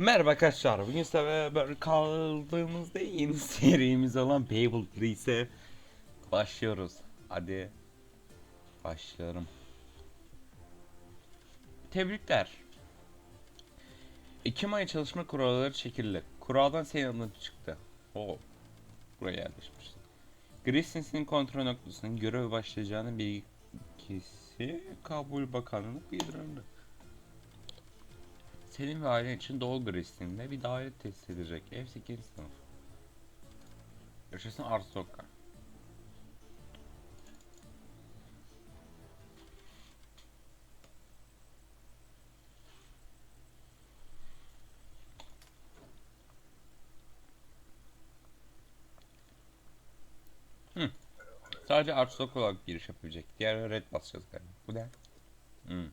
Merhaba arkadaşlar. Bugün size beraber kaldığımızda yeni serimiz olan Fable Freeze'e başlıyoruz. Hadi başlayalım. Tebrikler. Ekim ayı çalışma kuralları çekildi. Kuraldan senin adın çıktı. Oo. Buraya yerleşmiş. Grisens'in kontrol noktasının görev başlayacağını bilgisi kabul bakanlığına bildirildi. Senin ve ailen için Doğu Grislin'de bir daire tesis edecek. Ev 8. sınıf. Yaşasın Arstoka. Hı. Sadece Arstoka olarak giriş yapabilecek. Diğer red basacağız galiba. Bu ne? Hı.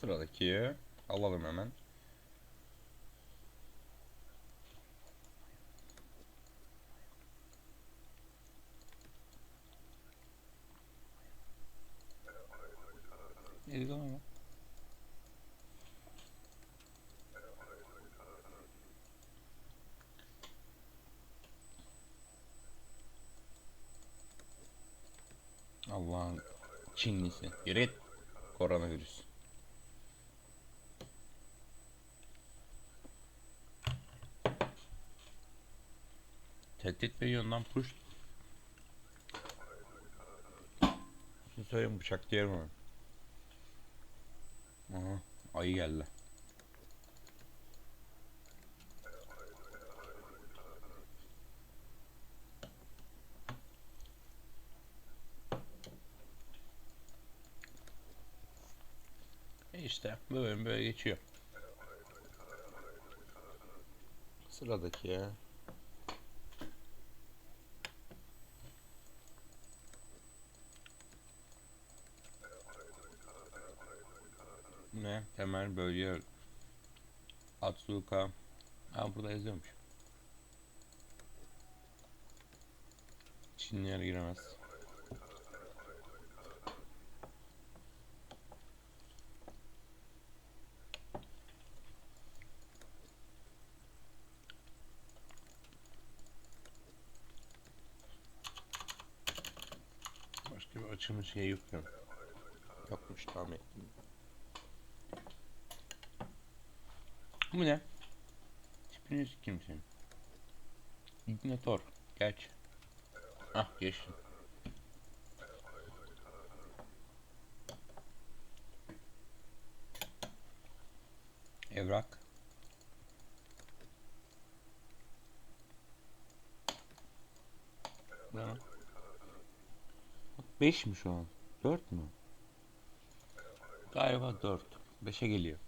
Sıradaki alalım hemen. Lan o? Allah'ın Çinlisi. Yürü git. Koronavirüs. Tehdit ve yönden push. Şimdi söyleyeyim bıçak diyelim mi? Aha ayı geldi. E işte bu bölüm böyle geçiyor. Sıradaki ya. Ne? Temel bölge Atsuka. Ha burada yazıyormuş. Çinliler giremez. Başka bir açılmış şey yok ya. Yokmuş tahmin ettim. Bu ne? Tipiniz kimsin? İgnator. Geç. Ah geçtim. Evrak. Ne? 5 mi şu an? 4 mü? Galiba 4. 5'e geliyor.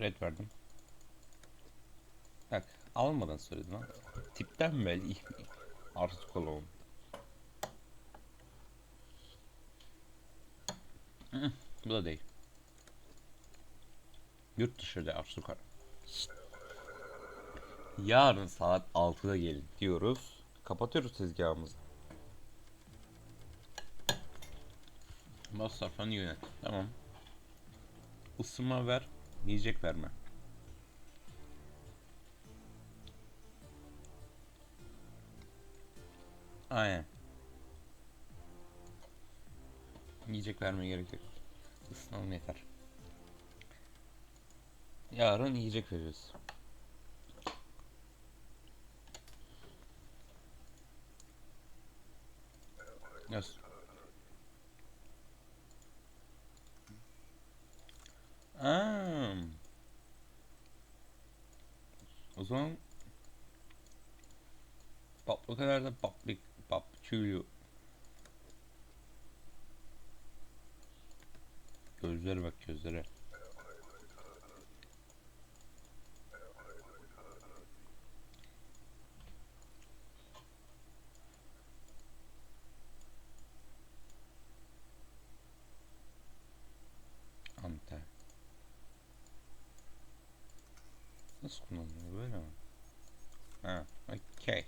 Red verdim. Bak almadan söyledim ha. Tipten belli. Artık. Hı, Bu da değil. Yurt dışında Arsuka. Yarın saat 6'da gelin diyoruz. Kapatıyoruz tezgahımızı. Masraflarını yönet. Tamam. Isınma ver. Yiyecek verme. Aynen. Yiyecek vermeye gerek yok. Isınalım yeter. Yarın yiyecek vereceğiz. Yes. Aa. O zaman Bak o kadar da pap çüğlü. Gözlere bak gözlere. Nasıl kullanılıyor böyle mi? Ha, okey.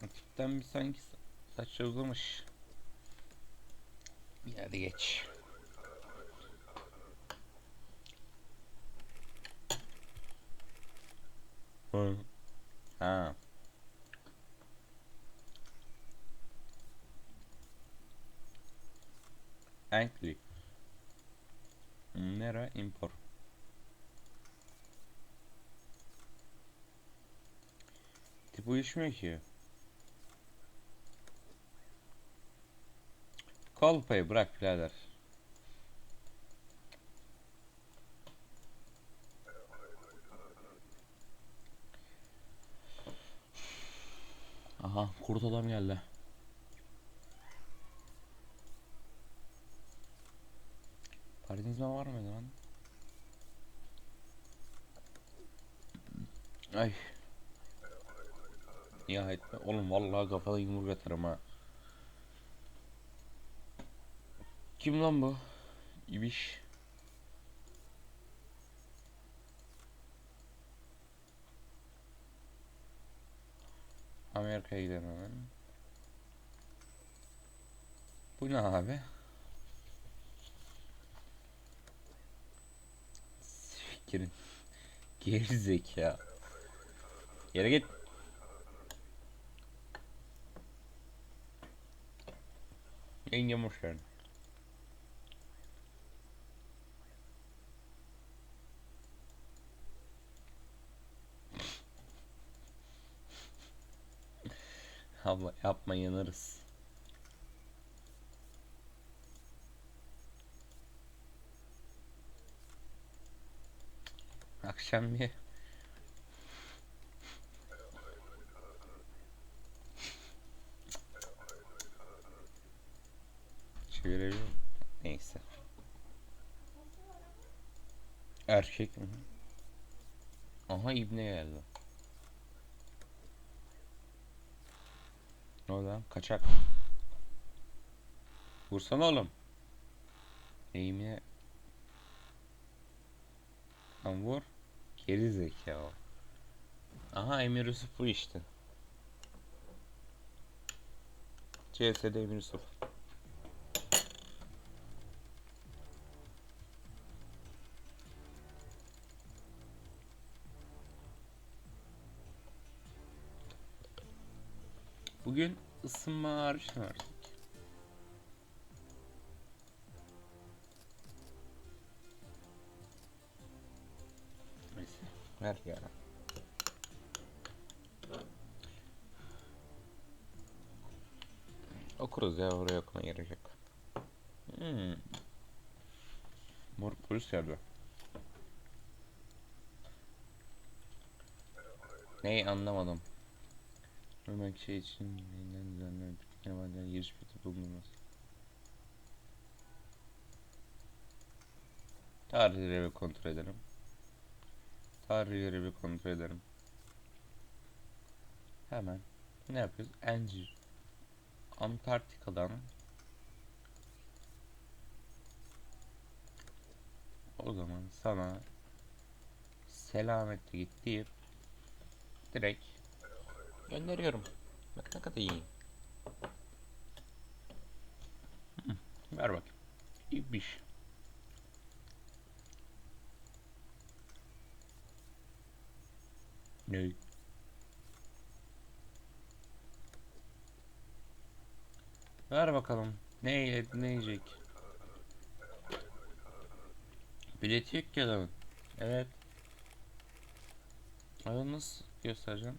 Hafiften bir sanki sa- saçları uzamış. Hadi geç. Ha. Ankli. Nere import. Tip uyuşmuyor ki. Kolpayı bırak birader. Aha kurt adam geldi. Paranızda var mıydı lan? Ay. Etme. Oğlum vallahi kafada yumruk atarım ha. Kim lan bu? İbiş. Amerika'ya gidelim hemen. Bu ne abi? Fikrin. Geri zeka. Yere git. Hoş geldin. Abla yapma yanarız. Akşam bir çevirebiliyor muyum? Neyse. Erkek mi? Aha ibne geldi. Ne oldu lan? Kaçak. Vursana oğlum. Eğimine. Lan vur. Geri zekalı. Aha Emir Yusuf bu işte. CS'de Emir Yusuf. Bugün ısınma hariç ne var? Ver ya. Okuruz ya oraya okuma gerek yok. Hmm. Moruk polis geldi. Neyi anlamadım. Örnek şey için yeniden düzenlenen bütün kemalden giriş biti bulunmaz. Tarihleri bir kontrol edelim. Tarihleri bir kontrol edelim. Hemen ne yapıyoruz? Encir. Antarktika'dan o zaman sana selametle git deyip direkt gönderiyorum. Bak ne kadar iyi. Ver bak. İyi bir iş. Ne? Ver bakalım. Ne yedi, ne yiyecek? Yok ki adamın. Evet. Adamı nasıl göstereceğim?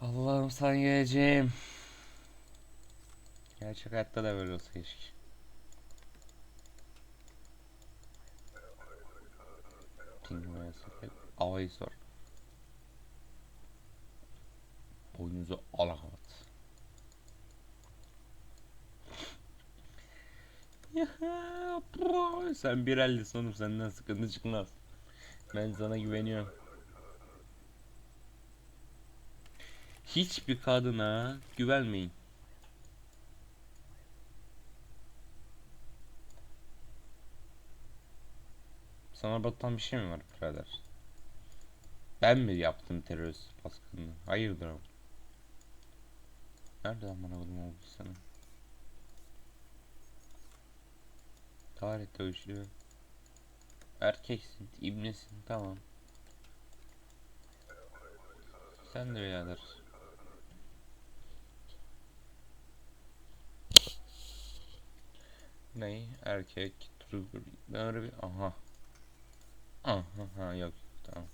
Allah'ım sen geleceğim. Gerçek hayatta da böyle olsa keşke. Tingmaya sakın. Avayı sor. Boynunuzu alamat. Sen bir elde sonum senden sıkıntı çıkmaz. Ben sana güveniyorum. Hiçbir kadına güvenmeyin. Sana batan bir şey mi var birader? Ben mi yaptım terörist baskını? Hayırdır ama. Nereden bana bunu oldu sana? Tarihte ışığı. Erkeksin, ibnesin, tamam. Sen de birader. Ney? Erkek, trigger. Ben öyle bir... Aha. Aha, ha, yok. Tamam.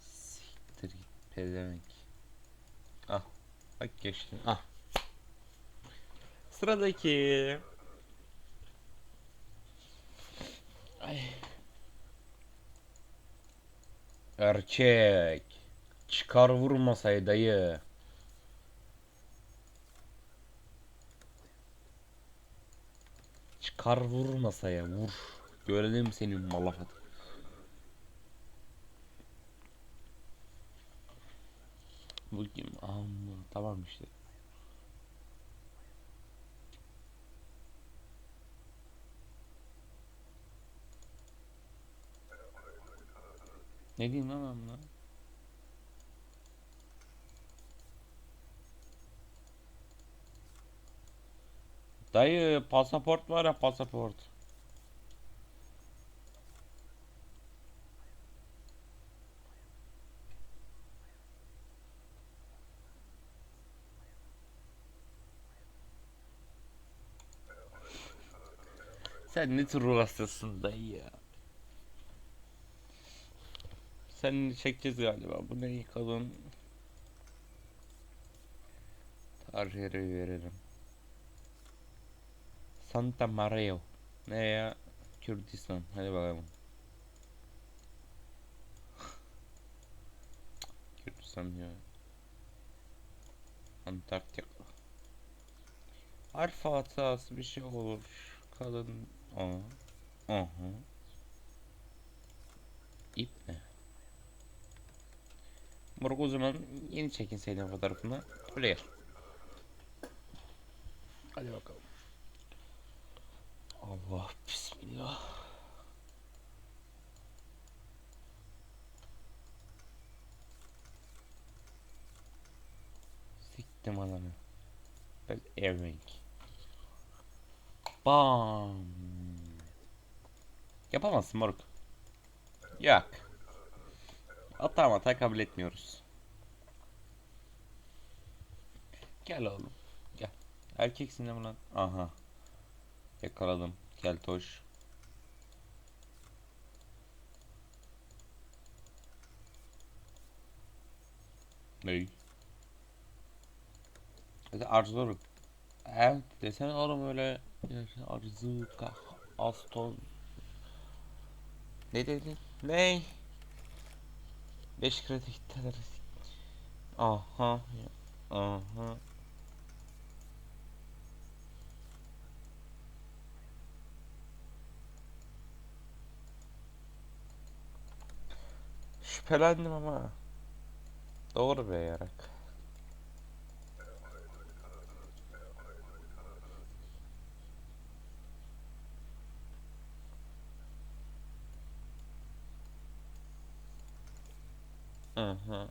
Siktir git pezevenk. Ah. Bak geçtim. Ah. Sıradaki. Ay. Erkek. Çıkar vur masayı dayı. Çıkar vur masaya vur. Görelim senin malafat. Bu kim? Amma tamam işte. Ne diyeyim lan ben buna? Dayı pasaport var ya pasaport. Sen ne tür hastasın dayı ya. Seninle çekeceğiz galiba. Bu ne kadın? Tarihleri verelim. Santa Maria. Ne ya? Kürdistan. Hadi bakalım. Kürdistan ya. Antarktika. Harf hatası bir şey olur. Kadın. Aa. Aha. İp ne? Moruk o zaman yeni çekin senin fotoğrafını. Öyle gel. Hadi bakalım. Allah bismillah. Siktim adamı. Ben Erwin. Bam. Yapamazsın moruk. Yok. Hata hata kabul etmiyoruz. Gel oğlum. Gel. Erkeksin mi lan? Aha. Yakaladım. Gel toş. Ney? Arzularım. Evet desene oğlum öyle arzu kah aston ne dedin? Ne? 5 kredi Aha. Aha. Şüphelendim ama. Doğru be yarak. Hı hı.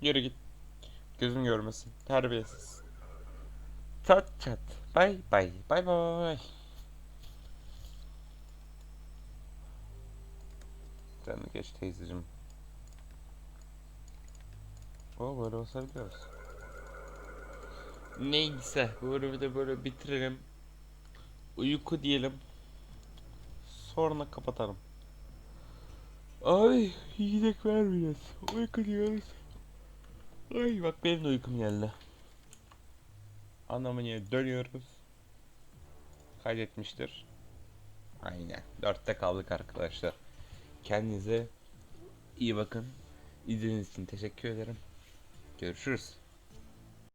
Yürü git. Gözüm görmesin. Terbiyesiz. Çat çat. Bay bay. Bay bay. Sen geç teyzeciğim. O böyle basabiliyoruz. Neyse bu bölümü de böyle bitirelim. Uyku diyelim. Sonra kapatalım. Ay yiyecek vermeyeceğiz. Uyku diyoruz. Ay bak benim de uykum geldi. Anlamın yeri dönüyoruz. Kaydetmiştir. Aynen. Dörtte kaldık arkadaşlar. Kendinize iyi bakın. İzlediğiniz için teşekkür ederim. Görüşürüz.